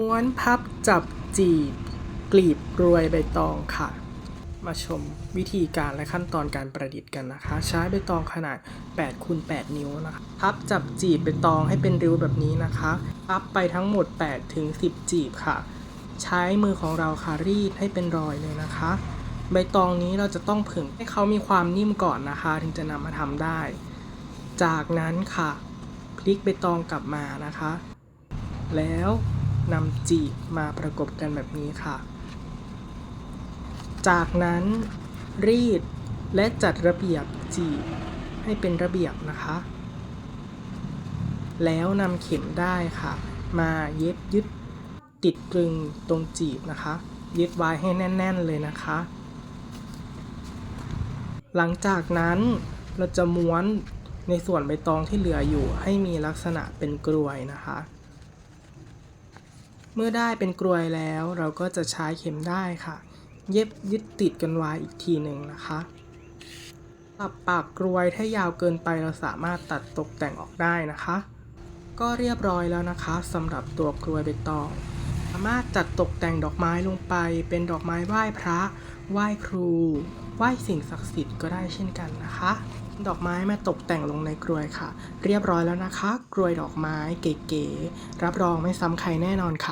ม้วนพับจับจีบกลีบรวยใบตองค่ะ มาชมวิธีการและขั้นตอนการประดิษฐ์กันนะคะ ใช้ใบตองขนาด8คูณ8นิ้วนะคะพับจับจีบใบตองให้เป็นริ้วแบบนี้นะคะพับไปทั้งหมด8ถึง10 จีบค่ะ ใช้มือของเราค่ะรีดให้เป็นรอยเลยนะคะ ใบตองนี้เราจะต้องผึ่งให้เขามีความนิ่มก่อนนะคะ ถึงจะนำมาทำได้ จากนั้นค่ะ พลิกใบตองกลับมานะคะ แล้ว นำจีบมาประกบกันแบบนี้ค่ะ จากนั้นรีดและจัดระเบียบจีบให้เป็นระเบียบนะคะ แล้วนำเข็มได้ค่ะ มาเย็บยึดติดตรึงตรงจีบนะคะ ยึดไว้ให้แน่น ๆเลยนะคะ หลังจากนั้นเราจะม้วนในส่วนใบตองที่เหลืออยู่ให้มีลักษณะเป็นกรวยนะคะ เมื่อได้เป็นกรวยแล้วเราก็จะใช้เข็มได้ค่ะ เย็บยึดติดกันไว้อีกทีหนึ่งนะคะตับปากกรวยถ้ายาวเกินไปเราสามารถตัดตกแต่งออกได้นะคะ ก็เรียบร้อยแล้วนะคะสำหรับตัวกรวยใบตองสามารถจัดตกแต่งดอกไม้ลงไป เป็นดอกไม้ไหว้พระ ไหว้ครู ไหว้สิ่งศักดิ์สิทธิ์ก็ได้เช่นกันนะคะ ดอกไม้มาตกแต่งลงในกรวยค่ะ เรียบร้อยแล้วนะคะ กรวยดอกไม้เก๋ๆรับรองไม่ซ้ำใครแน่นอนค่ะ